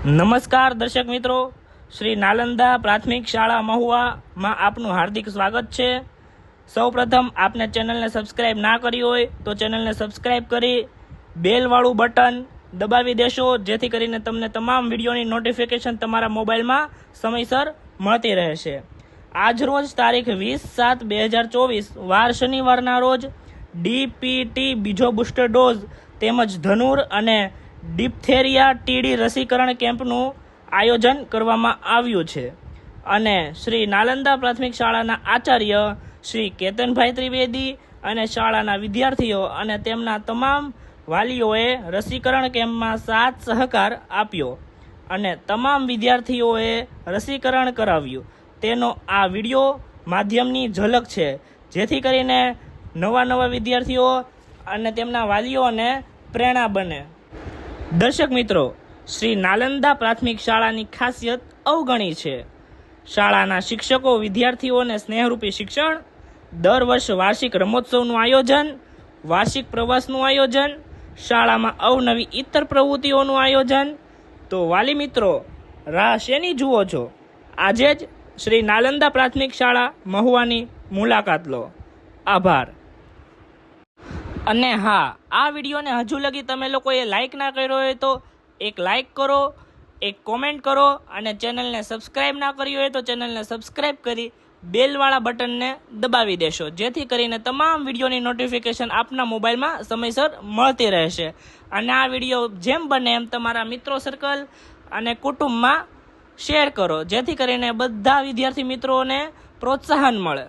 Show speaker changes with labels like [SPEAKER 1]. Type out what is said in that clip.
[SPEAKER 1] નમસ્કાર દર્શક મિત્રો. શ્રી નાલંદા પ્રાથમિક શાળા મહુવામાં આપનું હાર્દિક સ્વાગત છે. સૌપ્રથમ આપને ચેનલને સબસ્ક્રાઇબ ના કરી હોય તો ચેનલને સબસ્ક્રાઇબ કરી, બેલવાળું બટન દબાવી દેશો, જેથી કરીને તમને તમામ વિડીયોની નોટિફિકેશન તમારા મોબાઈલમાં સમયસર મળતી રહેશે. આજરોજ તારીખ વીસ સાત બે હજાર ચોવીસ, વાર શનિવારના રોજ ડીપીટી બીજો બુસ્ટર ડોઝ તેમજ ધનુર અને ડિપ્થેરિયા ટીડી રસીકરણ કેમ્પનું આયોજન કરવામાં આવ્યું છે. અને શ્રી નાલંદા પ્રાથમિક શાળાના આચાર્ય શ્રી કેતનભાઈ ત્રિવેદી અને શાળાના વિદ્યાર્થીઓ અને તેમના તમામ વાલીઓએ રસીકરણ કેમ્પમાં સાથ સહકાર આપ્યો અને તમામ વિદ્યાર્થીઓએ રસીકરણ કરાવ્યું. તેનો આ વીડિયો માધ્યમની ઝલક છે. જેથી કરીને નવા નવા વિદ્યાર્થીઓ અને તેમના વાલીઓને પ્રેરણા બને. દર્શક મિત્રો, શ્રી નાલંદા પ્રાથમિક શાળાની ખાસિયત અવગણી છે. શાળાના શિક્ષકો વિદ્યાર્થીઓને સ્નેહરૂપી શિક્ષણ, દર વર્ષ વાર્ષિક રમોત્સવનું આયોજન, વાર્ષિક પ્રવાસનું આયોજન, શાળામાં અવનવી ઇતર પ્રવૃત્તિઓનું આયોજન. તો વાલી મિત્રો, રાહ શેની જુઓ છો? આજે જ શ્રી નાલંદા પ્રાથમિક શાળા મહુવાની મુલાકાત લો. આભાર. અને હા, આ વિડીયોને હજુ લગી તમે લોકોએ લાઇક ના કર્યો હોય તો એક લાઇક કરો, એક કોમેન્ટ કરો અને ચેનલને સબસ્ક્રાઇબ ના કરી હોય તો ચેનલને સબસ્ક્રાઇબ કરી બેલવાળા બટનને દબાવી દેશો. જેથી કરીને તમામ વિડીયોની નોટિફિકેશન આપના મોબાઈલમાં સમયસર મળતી રહેશે. અને આ વીડિયો જેમ બને એમ તમારા મિત્રો સર્કલ અને કુટુંબમાં શેર કરો. જેથી કરીને બધા વિદ્યાર્થી મિત્રોને પ્રોત્સાહન મળે.